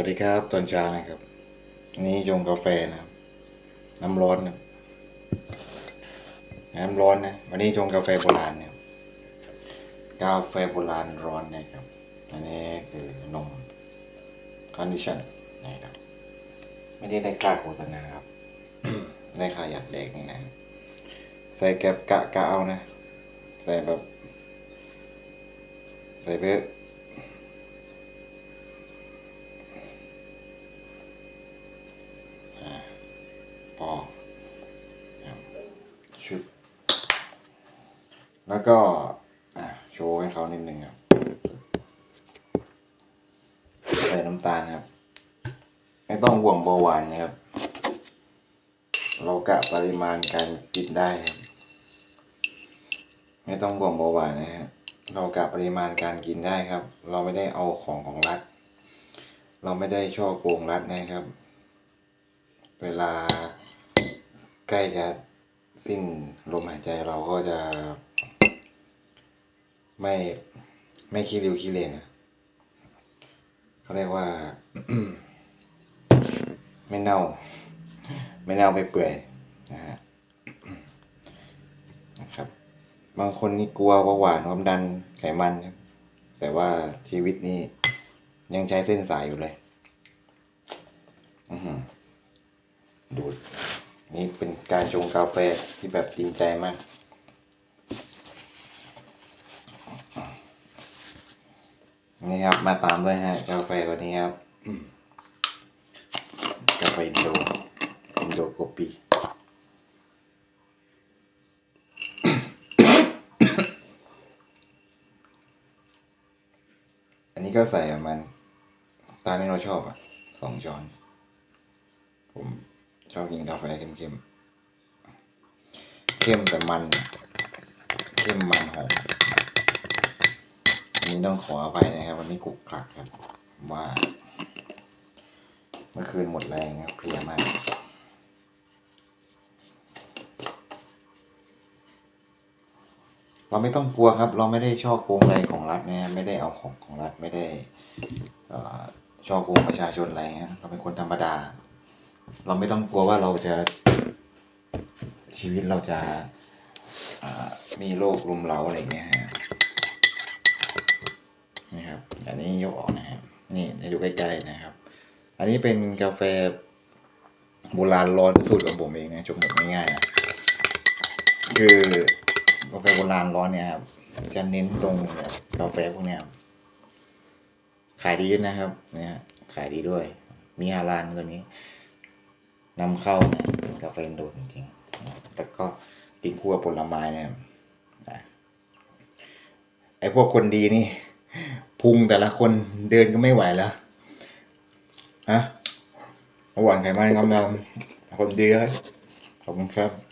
วัสดีครับตอนเช้านะครับ นี่ชงกาแฟนะครับน้ำร้อนนะน้ำร้อนนะวันนี้ชงกาแฟโบราณเนี่ยกาแฟโบราณร้อนนะครับอันนี้คือนมคอนดิชันนะครับไม่ได้ได้ค่าโฆษณาครับได้ค่ายัดเล็กนี่นะ ใส่แก็บกะกะเอานะ ใส่แบบ ใส่เถอะ พอครับ ชุดแล้วก็โชว์ให้เขานิดนึงครับ ใส่น้ำตาลครับ ไม่ต้องห่วงเบาหวานนะครับ เรากะปริมาณการกินได้ครับ ไม่ต้องห่วงเบาหวานนะฮะเรากะปริมาณการกินได้ครับ เราไม่ได้เอาของของรัฐ เราไม่ได้ช่อโกงรัฐนะครับ เวลาใกล้จะ สิ้นลมหายใจเราก็จะไม่ไม่ขี้ริ้วขี้เลนนะเขาเรียกว่า ไม่เน่า ไม่เน่าไม่เปื่อยนะฮะนะครับ บางคนนี่กลัวเบาหวานความดันไขมันครับแต่ว่าชีวิตนี้ยังใช้เส้นสายอยู่เลย อือหือดูด นี่เป็นการชงกาแฟที่แบบจริงใจมาก นี่ครับมาตามด้วยฮะกาแฟตัวนี้ครับ กาแฟอินโดอินโดโกปีอันนี้ก็ใส่ประมาณตามที่เราชอบอะสองช้อนผม ชอบกินกาแฟเข้มๆ เข้มแต่มัน เข้มมันหอมอันนี้ต้องขออภัยนะครับ วันนี้กุกคลักครับ ว่า เมื่อคืนหมดแรงครับเพลียมากเราไม่ต้องกลัวครับ เราไม่ได้ช่อโกงอะไรของรัฐนะฮะไม่ได้เอาของของรัฐไม่ได้เอ่อช่อโกงประชาชนอะไรเงี้ยเราเป็นคนธรรมดา เราไม่ต้องกลัวว่าเราจะชีวิตเราจะมีโรครุมเร้าอะไรเงี้ยฮะนี่ครับอันนี้ยกออกนะครับนี่ให้ดูใกล้ๆนะครับ อันนี้เป็นกาแฟโบราณร้อนสูตรของผมเองนะชงแบบง่ายๆนะคือกาแฟโบราณร้อนเนี่ยครับจะเน้นตรงกาแฟพวกนี้ครับขายดีนะครับเนี่ยขายดีด้วย มีฮาลานตัวนี้ นำเข้าเนี่ยเป็นกาแฟอินโดจริงๆ แล้วก็กินคู่กับผลไม้เนี่ยนะไอพวกคนดีนี่พุงแต่ละคนเดินก็ไม่ไหวแล้วฮะระหว่างไขมันกำลังคนดีครับขอบคุณครับ